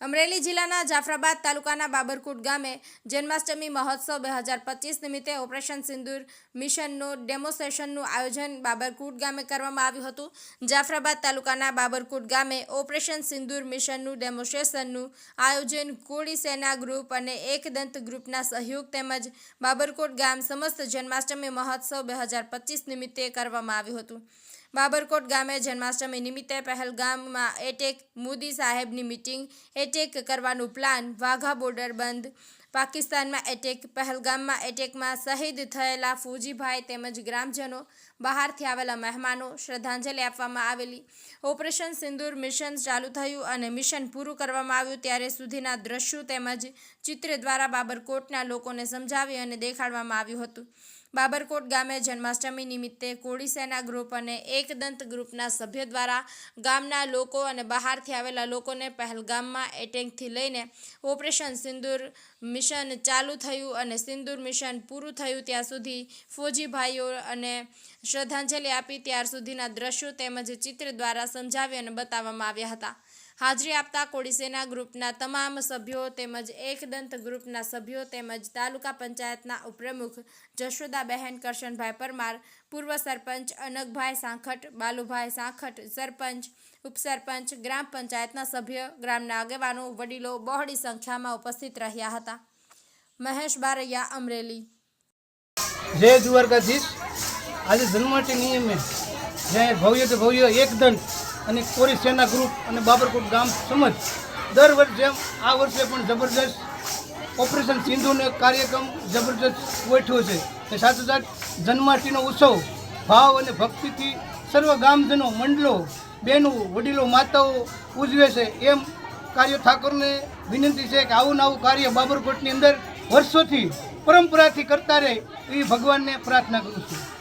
અમરેલી જિલ્લાના જાફરાબાદ તાલુકાના બાબરકોટ ગામે જન્માષ્ટમી મહોત્સવ બે હજાર પચીસ નિમિત્તે ઓપરેશન સિંદૂર મિશનનું ડેમોસ્ટ્રેશનનું આયોજન બાબરકોટ ગામે કરવામાં આવ્યું હતું. જાફરાબાદ તાલુકાના બાબરકોટ ગામે ઓપરેશન સિંદૂર મિશનનું ડેમોસ્ટ્રેશનનું આયોજન કોળી સેના ગ્રુપ અને એકદંત ગ્રુપના સહયોગ તેમજ બાબરકોટ ગામ સમસ્ત જન્માષ્ટમી મહોત્સવ બે હજાર પચીસ નિમિત્તે કરવામાં આવ્યું હતું. બાબરકોટ ગામે જન્માષ્ટમી નિમિત્તે પહેલગામમાં એટેક મોદી સાહેબની મિટિંગ. એટેક કરવાનું પ્લાન વાઘા બોર્ડર બંધ. પાકિસ્તાનમાં એટેક, પહેલગામમાં એટેકમાં શહીદ થયેલા ફૂજીભાઈ તેમજ ગ્રામજનો, બહારથી આવેલા મહેમાનો શ્રદ્ધાંજલિ આપવામાં આવેલી. ઓપરેશન સિંદૂર મિશન ચાલુ થયું અને મિશન પૂરું કરવામાં આવ્યું ત્યારે સુધીના દ્રશ્યો તેમજ ચિત્ર દ્વારા બાબરકોટના લોકોને સમજાવી અને દેખાડવામાં આવ્યું હતું. બાબરકોટ ગામે જન્માષ્ટમી નિમિત્તે કોળી સેના ગ્રુપ અને એકદંત ગ્રુપના સભ્યો દ્વારા ગામના લોકો અને બહારથી આવેલા લોકોને પહેલગામમાં એટેકથી લઈને ઓપરેશન સિંદૂર મિશન ચાલુ થયું અને સિંદૂર મિશન પૂરું થયું ત્યાં સુધી ફૌજી ભાઈઓ અને શ્રદ્ધાંજલિ આપી ત્યાર સુધીના દ્રશ્યો તેમજ ચિત્ર દ્વારા સમજાવી અને બતાવવામાં આવ્યા હતા. હાજરી આપતા કોડીસેના ગ્રુપના તમામ સભ્યો તેમજ એકદંત ગ્રુપના સભ્યો તેમજ તાલુકા પંચાયતના ઉપપ્રમુખ જશોદાબહેન કરશનભાઈ પરમાર, પૂર્વ સરપંચ અનગભાઈ સાંખટ બાલુભાઈ સાંખટ સરપંચ, ઉપસરપંચ, ગ્રામ પંચાયતના સભ્ય, ગ્રામના આગેવાનો, વડીલો બહોળી સંખ્યામાં ઉપસ્થિત રહ્યા હતા. મહેશ બારૈયા, અમરેલી. જય દ્વારકાધીશ આજે જન્માષ્ટમી નિયમે જય ભવ્ય તો ભવ્ય એકદંત. અને કોરી સેના ગ્રુપ અને બાબરકોટ ગામ સમજ દર વર્ષે આ વર્ષે પણ જબરજસ્ત ઓપરેશન સિંધુનો કાર્યક્રમ જબરજસ્ત ગોઠવ્યો છે. તે સાથોસાથ જન્માષ્ટમીનો ઉત્સવ, ભાવ અને ભક્તિથી સર્વ ગામજનો, મંડળો, બહેનો, વડીલો, માતાઓ ઉજવે છે. એમ કાર્ય ઠાકોરને વિનંતી છે કે આવું આવું કાર્ય બાબરકોટની અંદર વર્ષોથી પરંપરાથી કરતા રહે એવી ભગવાનને પ્રાર્થના કરું છું.